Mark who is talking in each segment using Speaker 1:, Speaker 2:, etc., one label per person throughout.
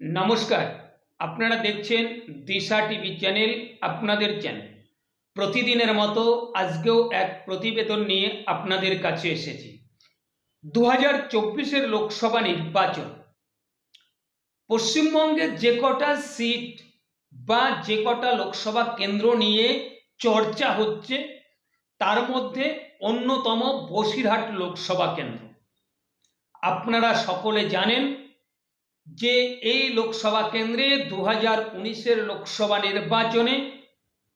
Speaker 1: নমস্কার, আপনারা দেখছেন দিশা টিভি চ্যানেল আপনাদের চ্যানেল প্রতিদিনের মতো আজকেও এক প্রতিবেদন নিয়ে আপনাদের কাছে এসেছি। দু হাজার চব্বিশের লোকসভা নির্বাচন। পশ্চিমবঙ্গের যে কটা সিট বা যে কটা লোকসভা কেন্দ্র নিয়ে চর্চা হচ্ছে, তার মধ্যে অন্যতম বসিরহাট লোকসভা কেন্দ্র। আপনারা সকলে জানেন যে এই লোকসভা কেন্দ্রে দু হাজার উনিশের লোকসভা নির্বাচনে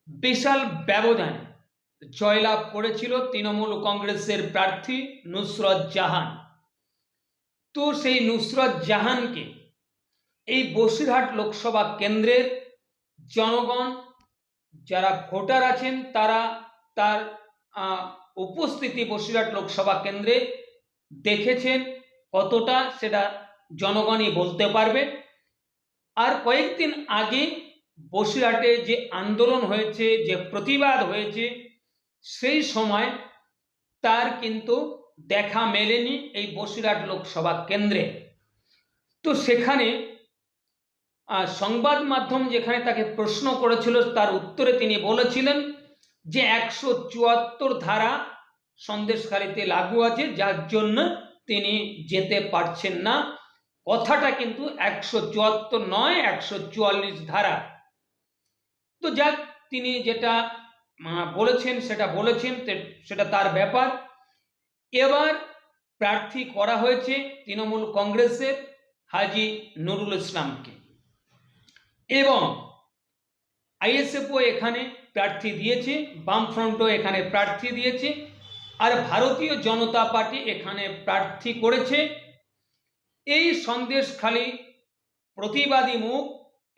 Speaker 1: বিশাল ব্যবধানে জয়লাভ করেছিল তৃণমূল কংগ্রেসের প্রার্থী নুসরত জাহান। তো সেই নুসরত জাহানকে এই বসিরহাট লোকসভা কেন্দ্রের জনগণ, যারা ভোটার আছেন, তারা তার উপস্থিতি বসিরহাট লোকসভা কেন্দ্রে দেখেছেন কতটা সেটা জনগণই বলতে পারবে। আর কয়েকদিন আগে বসিরহাটে যে আন্দোলন হয়েছে, যে প্রতিবাদ হয়েছে, সেই সময় তার কিন্তু দেখা মেলেনি এই বসিরহাট লোকসভা কেন্দ্রে। তো সেখানে সংবাদ মাধ্যম যেখানে তাকে প্রশ্ন করেছিল, তার উত্তরে তিনি বলেছিলেন যে একশো চুয়াত্তর ধারা সন্দেশকারীতে লাগু আছে, যার জন্য তিনি যেতে পারছেন না। কথাটা কিন্তু একশো চুয়াত্তর নয়, একশো চুয়াল্লিশ ধারা। তো যাক, তিনি যেটা বলেছেন, সেটা বলেছেন সেটা তার ব্যাপার। এবার প্রার্থী করা হয়েছে তৃণমূল কংগ্রেসের হাজি নুরুল ইসলামকে। এবং আইএসএফও এখানে প্রার্থী দিয়েছে, বামফ্রন্টও এখানে প্রার্থী দিয়েছে, আর ভারতীয় জনতা পার্টি এখানে প্রার্থী করেছে। এই সন্দেশখালী প্রতিবাদী মুখ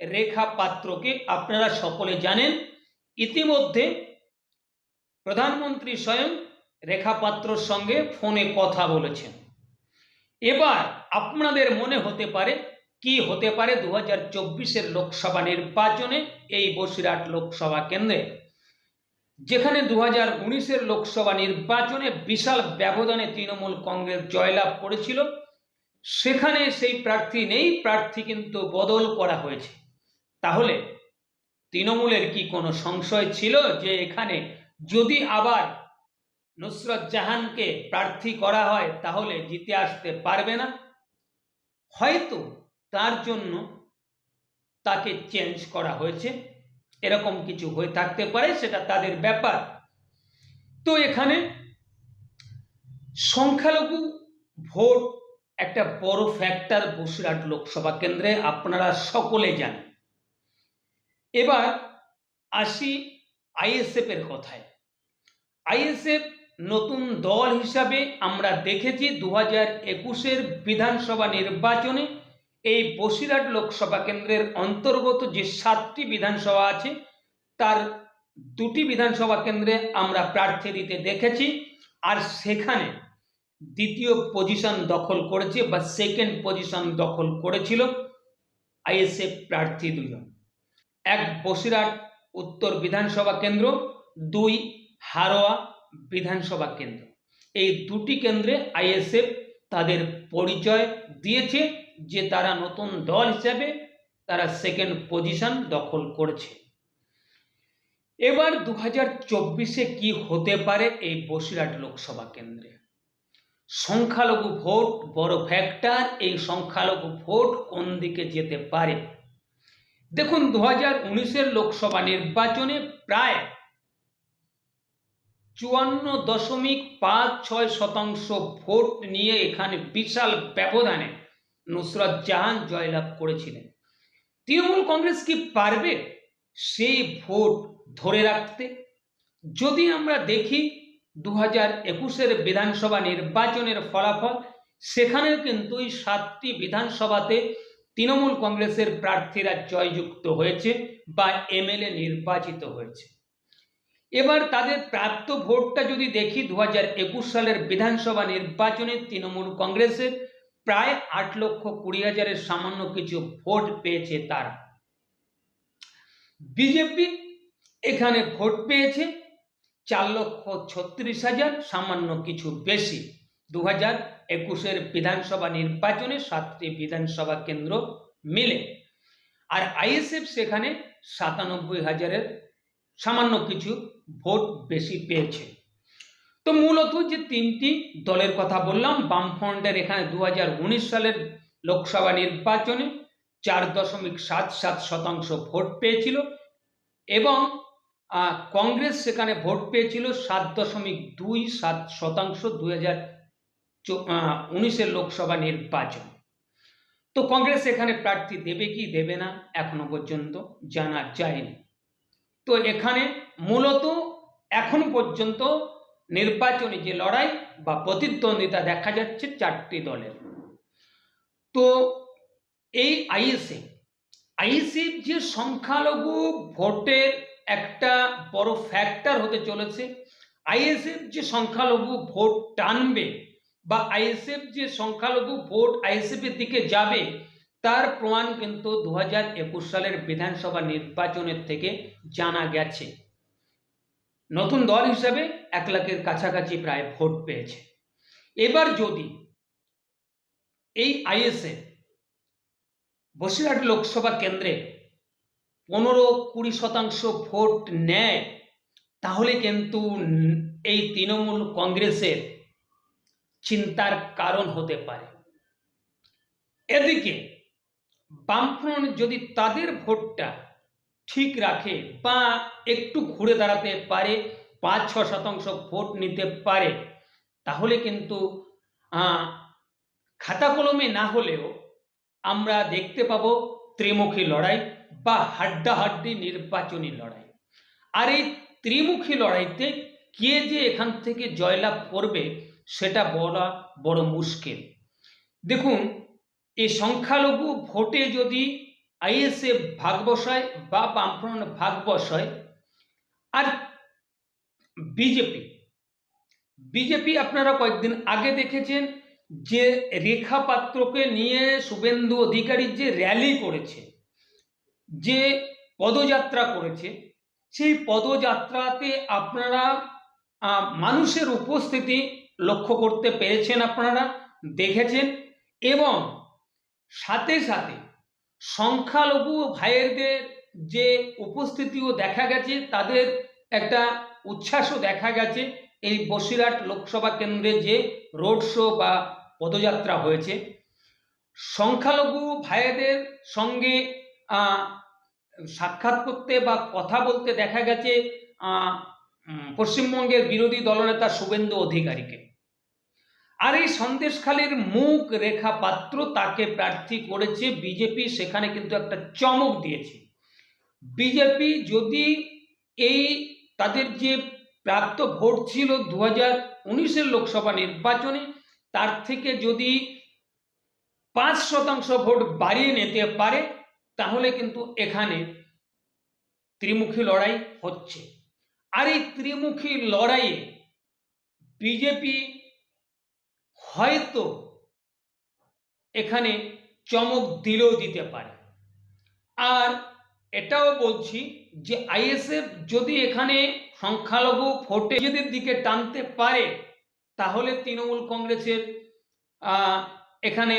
Speaker 1: রেখা পাত্রকে আপনারা সকলে জানেন। ইতিমধ্যে প্রধানমন্ত্রী স্বয়ং রেখা পাত্রর সঙ্গে ফোনে কথা বলেছেন। এবার আপনাদের মনে হতে পারে, কি হতে পারে দু হাজার চব্বিশের লোকসভা নির্বাচনে এই বসিরহাট লোকসভা কেন্দ্রে, যেখানে দু হাজার উনিশের লোকসভা নির্বাচনে বিশাল ব্যবধানে তৃণমূল কংগ্রেস জয়লাভ করেছিল। সেখানে সেই প্রার্থী নেই, প্রার্থী কিন্তু বদল করা হয়েছে। তাহলে তৃণমূলের কি কোনো সংশয় ছিল যে এখানে যদি আবার নুসরত জাহানকে প্রার্থী করা হয়, তাহলে জিতে আসতে পারবে না? হয়তো তার জন্য তাকে চেঞ্জ করা হয়েছে। এরকম কিছু হয়ে থাকতে পারে, সেটা তাদের ব্যাপার। তো এখানে সংখ্যালঘু ভোট একটা বড় ফ্যাক্টর বসিরহাট লোকসভা কেন্দ্রে আপনারা সকলে জানেন। এবার আসি আইএসএফ এর কথায়। আইএসএফ নতুন দল হিসাবে আমরা দেখেছি দু হাজার একুশের বিধানসভা নির্বাচনে এই বসিরহাট লোকসভা কেন্দ্রের অন্তর্গত যে সাতটি বিধানসভা আছে, তার দুটি বিধানসভা কেন্দ্রে আমরা প্রার্থী দিতে দেখেছি। আর সেখানে দ্বিতীয় পজিশন দখল করেছে বা সেকেন্ড পজিশন দখল করেছিল আইএসএফ প্রার্থী দুজন। এক বসিরহাট উত্তর বিধানসভা কেন্দ্র, দুই হারোয়া বিধানসভা কেন্দ্র। এই দুটি কেন্দ্রে আইএসএফ তাদের পরিচয় দিয়েছে যে তারা নতুন দল হিসেবে তারা সেকেন্ড পজিশন দখল করেছে। এবার দু হাজার চব্বিশে কি হতে পারে এই বসিরহাট লোকসভা কেন্দ্রে? সংখ্যালঘু ভোট বড় ফ্যাক্টর এই সংখ্যালঘু ভোট কোন দিকে যেতে পারে? দেখুন দু হাজার উনিশের লোকসভা নির্বাচনে প্রায় চুয়ান্ন দশমিক পাঁচ ছয় শতাংশ ভোট নিয়ে এখানে বিশাল ব্যবধানে নুসরত জাহান জয়লাভ করেছিলেন। তৃণমূল কংগ্রেস কি পারবে সেই ভোট ধরে রাখতে? যদি আমরা দেখি দু হাজার একুশের বিধানসভা নির্বাচনের ফলাফল, সেখানেও কিন্তু এই সাতটি বিধানসভাতে তৃণমূল কংগ্রেসের প্রার্থীরা জয়যুক্ত হয়েছে বা এমএলএ নির্বাচিত হয়েছে। এবার তাদের প্রাপ্ত ভোটটা যদি দেখি দু হাজার একুশ সালের বিধানসভা নির্বাচনে তৃণমূল কংগ্রেসের প্রায় আট লক্ষ কুড়ি হাজারের সামান্য কিছু ভোট পেয়েছে তারা। বিজেপি এখানে ভোট পেয়েছে। চার লক্ষ ছত্রিশ হাজার, সামান্য কিছু বেশি। দু হাজার একুশের বিধানসভা নির্বাচনে সাতটি বিধানসভা কেন্দ্র মিলে। আর আইএসএফ সেখানে সাতানব্বই হাজারের সামান্য কিছু ভোট বেশি পেয়েছে। তো মূলত যে তিনটি দলের কথা বললাম, বামফ্রন্টের এখানে দু হাজার উনিশ সালের লোকসভা নির্বাচনে চার দশমিক সাত সাত শতাংশ ভোট পেয়েছিল এবং কংগ্রেস সেখানে ভোট পেয়েছিল সাত দশমিক দুই সাত শতাংশ দুই হাজার উনিশের লোকসভা নির্বাচন। তো কংগ্রেস এখানে প্রার্থী দেবে কি দেবে না এখনও পর্যন্ত জানা যায়নি। তো এখানে মূলত এখন পর্যন্ত নির্বাচনী যে লড়াই বা প্রতিদ্বন্দ্বিতা দেখা যাচ্ছে চারটি দলের। তো এই আইএসএফ আইএসএফ যে সংখ্যালঘু ভোটের একটা বড় ফ্যাক্টর হতে চলেছে। আইএসএফ যে সংখ্যালঘু ভোট টানবে বা আইএসএফ যে সংখ্যালঘু ভোট আইএসএফ এর দিকে যাবে, তার প্রমাণ কিন্তু দু একুশ সালের বিধানসভা নির্বাচনের থেকে জানা গেছে। নতুন দল হিসাবে এক লাখের কাছাকাছি প্রায় ভোট পেয়েছে। এবার যদি এই আইএসএফ বসিরহাট লোকসভা কেন্দ্রে পনেরো কুড়ি শতাংশ ভোট নেয়, তাহলে কিন্তু এই তৃণমূল কংগ্রেসের চিন্তার কারণ হতে পারে। এদিকে বামফ্রন্ট যদি তাদের ভোটটা ঠিক রাখে বা একটু ঘুরে দাঁড়াতে পারে পাঁচ ছ শতাংশ ভোট নিতে পারে, তাহলে কিন্তু খাতা কলমে না হলেও আমরা দেখতে পাবো ত্রিমুখী লড়াই। বা হাড্ডাহাড্ডি নির্বাচনী লড়াই। আর এই ত্রিমুখী লড়াইতে কে যে এখান থেকে জয়লাভ করবে, সেটা বলা বড় মুশকিল। দেখুন এই সংখ্যালঘু ভোটে যদি আইএসএফ ভাগ বসায় বা বামফ্রন্ট ভাগ বসায়, আর বিজেপি বিজেপি আপনারা কয়েকদিন আগে দেখেছেন যে রেখা পাত্রকে নিয়ে শুভেন্দু অধিকারীর যে র্যালি করেছে যে পদযাত্রা করেছে, সেই পদযাত্রাতে আপনারা মানুষের উপস্থিতি লক্ষ্য করতে পেরেছেন আপনারা, দেখেছেন এবং সাথে সাথে সংখ্যালঘু ভাইয়েরদের যে উপস্থিতিও দেখা গেছে, তাদের একটা উচ্ছ্বাসও দেখা গেছে। এই বসিরহাট লোকসভা কেন্দ্রে যে রোড শো বা পদযাত্রা হয়েছে, সংখ্যালঘু ভাইয়েদের সঙ্গে সাক্ষাৎ করতে বা কথা বলতে দেখা গেছে পশ্চিমবঙ্গের বিরোধী দলনেতা শুভেন্দু অধিকারীকে। আর এই সন্দেশখালীর মুখ রেখা পাত্র তাকে প্রার্থী করেছে বিজেপি, সেখানে কিন্তু একটা চমক দিয়েছে। বিজেপি যদি এই তাদের যে প্রাপ্ত ভোট ছিল দু হাজার উনিশের লোকসভা নির্বাচনে, তার থেকে যদি পাঁচ শতাংশ ভোট বাড়িয়ে নিতে পারে তাহলে কিন্তু এখানে ত্রিমুখী লড়াই হচ্ছে। আর এই ত্রিমুখী লড়াইয়ে বিজেপি হয়তো এখানে চমক দিলেও দিতে পারে। আর এটাও বলছি যে আইএসএফ যদি এখানে সংখ্যালঘু ভোটে নিজেদের দিকে টানতে পারে, তাহলে তৃণমূল কংগ্রেসের এখানে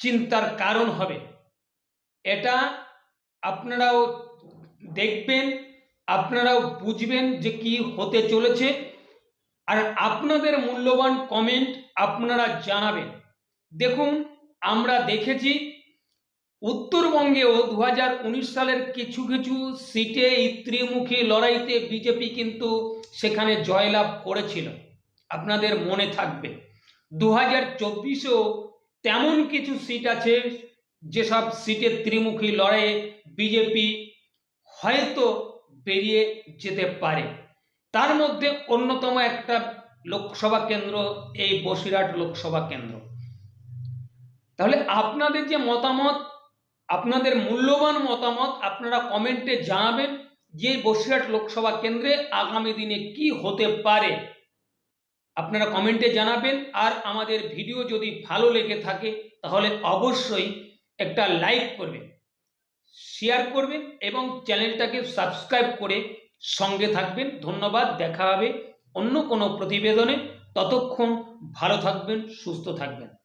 Speaker 1: চিন্তার কারণ হবে। এটা আপনারাও দেখবেন, আপনারাও বুঝবেন যে কি হতে চলেছে। আর আপনাদের মূল্যবান কমেন্ট আপনারা জানাবেন। দেখুন, আমরা দেখেছি উত্তরবঙ্গেও দু হাজার উনিশ সালের কিছু কিছু সিটে এই ত্রিমুখী লড়াইতে বিজেপি কিন্তু সেখানে জয়লাভ করেছিল। আপনাদের মনে থাকবে। দু হাজার তেমন কিছু সিট আছে যেসব সিটের ত্রিমুখী লড়াইয়ে বিজেপি হয়তো বেরিয়ে যেতে পারে। তার মধ্যে অন্যতম একটা লোকসভা কেন্দ্র এই বসিরহাট লোকসভা কেন্দ্র। তাহলে আপনাদের যে মতামত, আপনাদের মূল্যবান মতামত আপনারা কমেন্টে জানাবেন যে বসিরহাট লোকসভা কেন্দ্রে আগামী দিনে কি হতে পারে। আপনারা কমেন্টে জানাবেন আর আমাদের ভিডিও যদি ভালো লেগে থাকে তাহলে অবশ্যই একটা লাইক করবেন শেয়ার করবেন এবং চ্যানেলটাকে সাবস্ক্রাইব করে সঙ্গে থাকবেন। ধন্যবাদ, দেখা হবে অন্য কোনো প্রতিবেদনে। ততক্ষণ ভালো থাকবেন, সুস্থ থাকবেন।